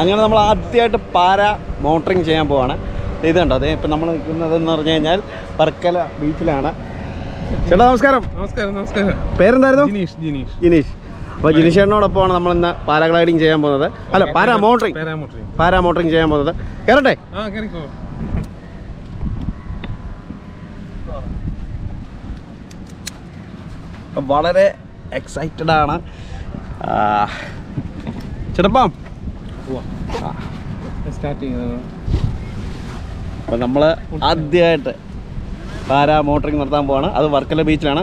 അങ്ങനെ നമ്മൾ ആദ്യമായിട്ട് പാര മോട്ടറിങ് ചെയ്യാൻ പോവാണ്. ഇത് കണ്ടോ അതെ ഇപ്പം നമ്മൾ നിൽക്കുന്നതെന്ന് പറഞ്ഞു കഴിഞ്ഞാൽ വർക്കല ബീച്ചിലാണ്. ചേട്ടാ നമസ്കാരം. നമസ്കാരം നമസ്കാരം. പേരെന്തായിരുന്നു? ജിനീഷ് ജിനീഷ്. ജിനീഷ്. അപ്പോൾ ജിനീഷ് ചേട്ടനോടൊപ്പമാണ് നമ്മൾ ഇന്ന് പാരാഗ്ലൈഡിങ് ചെയ്യാൻ പോകുന്നത്. അല്ല പാരാ മോട്ടറിങ്. Para motoring. ചെയ്യാൻ പോകുന്നത്. കയറട്ടെ കയറിക്കോ വളരെ എക്സൈറ്റഡ് ആണ്. ചേട്ടപ്പം സ്റ്റാർട്ട് ചെയ്യുന്നത് അപ്പം നമ്മൾ ആദ്യമായിട്ട് പാരാ മോട്ടറിങ് നടത്താൻ പോവാണ്. അത് വർക്കല ബീച്ചിലാണ്.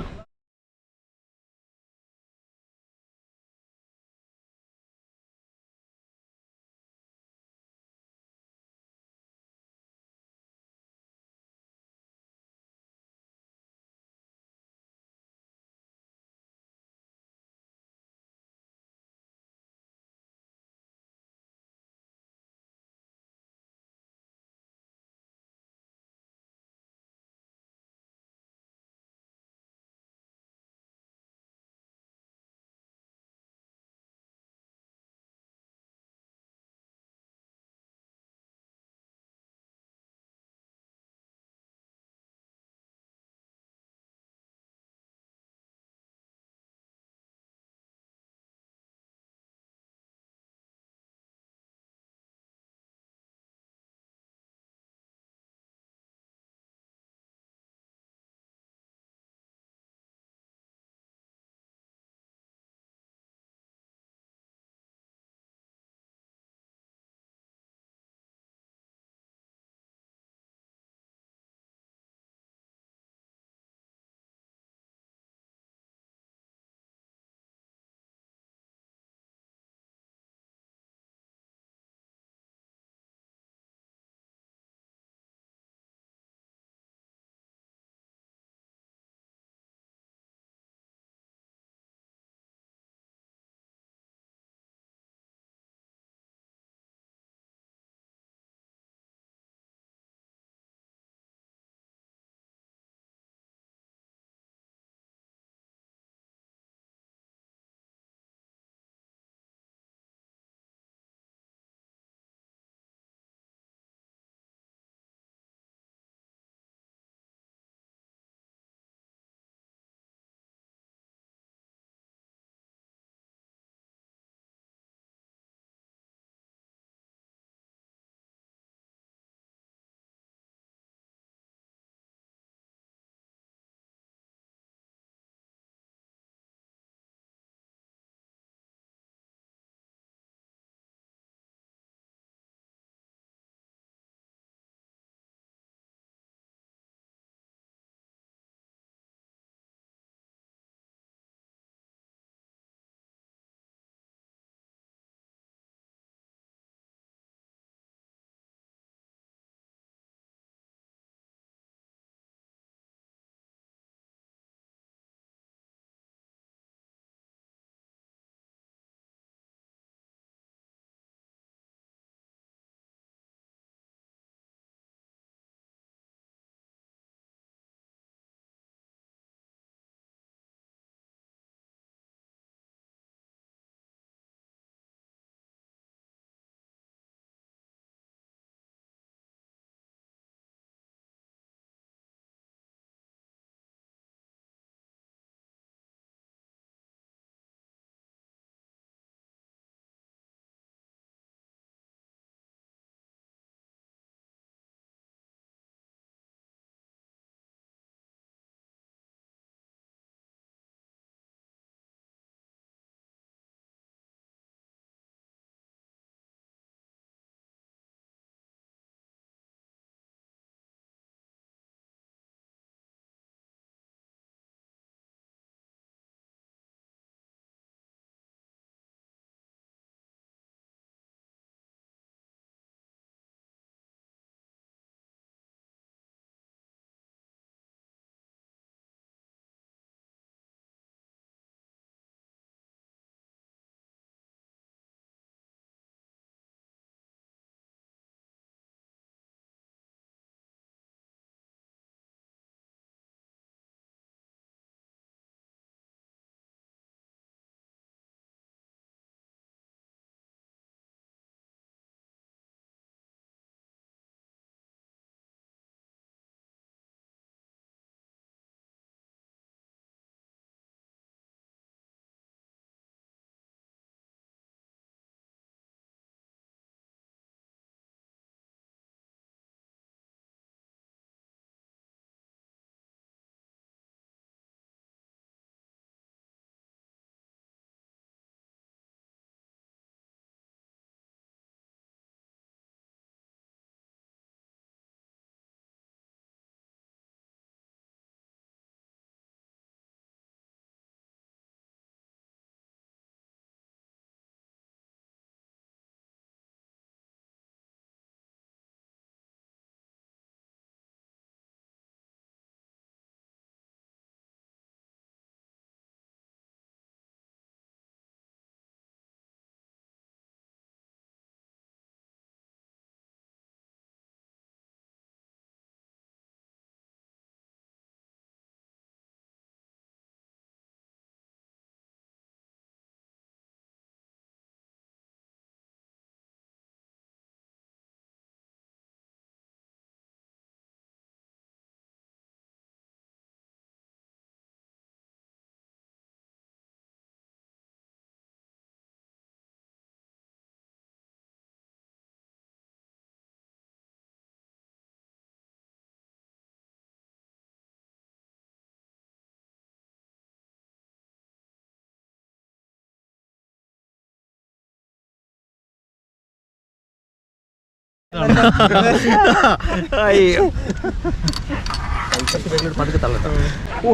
ഓ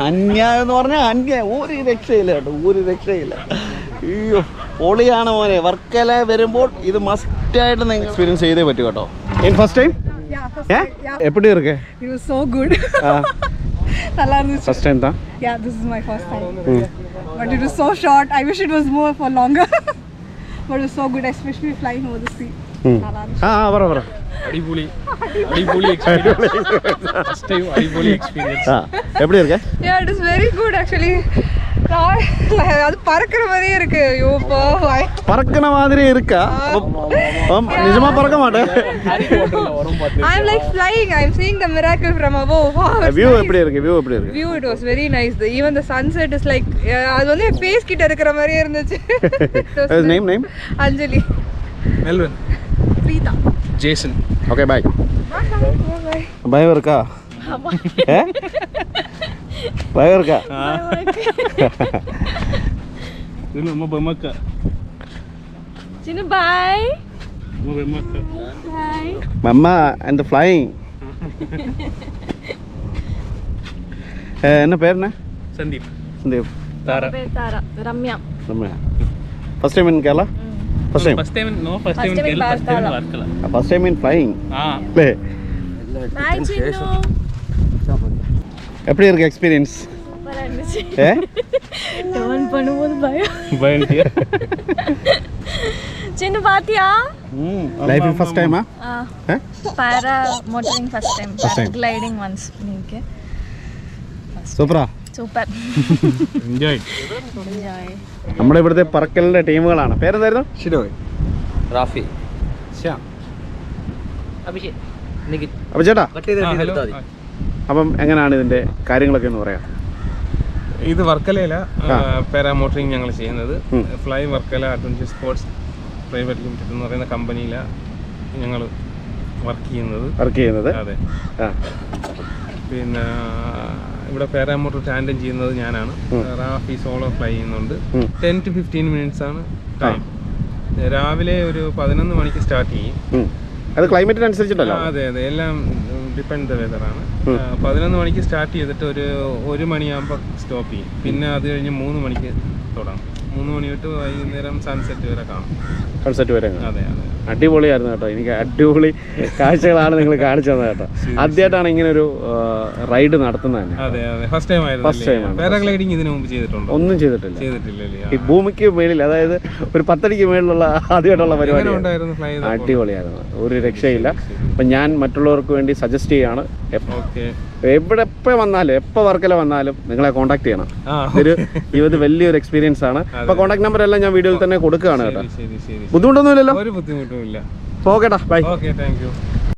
അന്യായം എന്ന് പറഞ്ഞാൽ അന്യായം ഒരു രക്ഷയില്ല കേട്ടോ ഒരു രക്ഷയില്ല അയ്യോ പൊളിയാണ് മോനെ വർക്കല വരുമ്പോൾ ഇത് മസ്റ്റായിട്ട് നിങ്ങൾ എക്സ്പീരിയൻസ് ചെയ്തേ പറ്റൂ കേട്ടോ ഇൻ ഫസ്റ്റ് ടൈം எப்படி இருக்கு இட் வாஸ் சோ குட் நல்லா இருந்துச்சு ஃபர்ஸ்ட் டைம் தான் yeah this is my first time but it was so short I wish it was more far longer but it's so good especially flying over the sea ஆ வர வர. அடிபொலி அடிபொலி experience time அடிபொலி experience எப்படி இருக்கு? Yeah it is very good actually அது பறக்கிற மாதிரியே இருக்கு. ஐயோ பாய் பறக்கிற மாதிரி இருக்கா? நிஜமா பறக்க மாட்டேன். I am like flying I am seeing the miracle from above view எப்படி இருக்கு? வியூ எப்படி இருக்கு? View it was very nice the even the sunset is like அது வந்து ஃபேஸ் கிட்ட இருக்கிற மாதிரியே இருந்துச்சு. Name name Anjali. Melvin Preetha Jason okay bye Bye. பயம் இருக்கா ஏ பயம் இருக்கா இது நம்ம பெமக்க சின்ன பாய் நம்ம பெமக்க பாய் மம்மா அண்ட் ஃப்ளைங் என்ன பேர் என்ன சந்தீப் சந்தீப் தாரா தாரா ரம்யா நம்ம first time in Kerala First time first time no first time time in Kerala first time Varkala. Varkala first time in flying ஆ லே பாய் சின்னு எப்படி இருக்கு எக்ஸ்பீரியன்ஸ் சூப்பரா இருந்துச்சு ஏ டர்ன் பண்ணும்போது பயம் பயன்டியா சின்ன பாத்தியா லைஃப் ஃபர்ஸ்ட் டைமா paramotoring first time First time. Paragliding once എനിക്ക് സൂപ്പറാ സൂപ്പർ. എൻജോയ് നമ്മുടെ ഇവിടുത്തെ പറക്കലിന്റെ ടീമുകളാണ്. പേരെന്തായിരുന്നു? ഷിനോയ്. റാഫി. ശ്യാം. അഭിഷേക്. നിഖിൽ. അപ്പൊ ചേട്ടാ അപ്പം എങ്ങനെയാണ് ഇതിന്റെ കാര്യങ്ങളൊക്കെ ഒന്ന് പറയാം? ഇത് വർക്കലയില. പാരാമോട്ടറിങ് ഞങ്ങൾ ചെയ്യുന്നത്. Fly Varkala adventure sports private limited എന്ന് പറയുന്ന കമ്പനിയിലാണ് ഞങ്ങൾ വർക്ക് ചെയ്യുന്നത്. വർക്ക് ചെയ്യുന്നത്. അതെ. പിന്നെ ഇവിടെ പാരാമോട്ടർ ടാൻഡം ചെയ്യുന്നത് ഞാനാണ്. റാഫി സോളോ ഫ്ലൈ ചെയ്യുന്നുണ്ട്. ടെൻ ടു ഫിഫ്റ്റീൻ മിനിറ്റ്സ് ആണ് ടൈം രാവിലെ ഒരു പതിനൊന്ന് മണിക്ക് സ്റ്റാർട്ട് ചെയ്യും. അത് ക്ലൈമറ്റിനനുസരിച്ചിട്ടല്ലോ അനുസരിച്ചിട്ടല്ലോ? അതെ അതെ. എല്ലാം ഡിപ്പെൻഡ് ദ വെതറാണ് ആണ്. പതിനൊന്ന് മണിക്ക് സ്റ്റാർട്ട് ചെയ്തിട്ട് ഒരു ഒരു മണിയാകുമ്പോൾ സ്റ്റോപ്പ് ചെയ്യും. പിന്നെ അത് കഴിഞ്ഞ് മൂന്ന് മണിക്ക് തുടങ്ങും മൂന്ന് മണി തൊട്ട് വൈകുന്നേരം സൺസെറ്റ് വരെ കാണും. സൺസെറ്റ് വരെ അതെ അതെ. അടിപൊളിയായിരുന്നു കേട്ടോ. എനിക്ക് അടിപൊളി കാഴ്ചകളാണ് നിങ്ങൾ കാണിച്ചു തന്നത് കേട്ടോ. ആദ്യമായിട്ടാണ് ഇങ്ങനെ ഒരു റൈഡ് നടത്തുന്നത് ഫസ്റ്റ് ടൈം ഇതിനു മുമ്പ് ചെയ്തിട്ടുണ്ടോ? ഒന്നും ചെയ്തിട്ടില്ല. ചെയ്തിട്ടില്ല ഈ ഭൂമിക്ക് മേളിൽ അതായത് ഒരു പത്തടിക്ക് മേളിലുള്ള ആദ്യമായിട്ടുള്ള പരിപാടി അടിപൊളിയായിരുന്നു. ഒരു രക്ഷയില്ല. അപ്പം ഞാൻ മറ്റുള്ളവർക്ക് വേണ്ടി സജസ്റ്റ് ചെയ്യാണ്. എവിടെ എപ്പോൾ വന്നാലും എപ്പോൾ വർക്കല വന്നാലും നിങ്ങളെ കോൺടാക്ട് ചെയ്യണം. ഇതൊരു ഇത് വലിയൊരു എക്സ്പീരിയൻസ് ആണ്. അപ്പോൾ കോൺടാക്ട് നമ്പർ എല്ലാം ഞാൻ വീഡിയോയിൽ തന്നെ കൊടുക്കുകയാണ് കേട്ടോ. ബുദ്ധിമുട്ടൊന്നുമില്ലല്ലോ? ബുദ്ധിമുട്ടും ഇല്ല. ഓക്കേട്ടാ ബൈ. Okay thank you.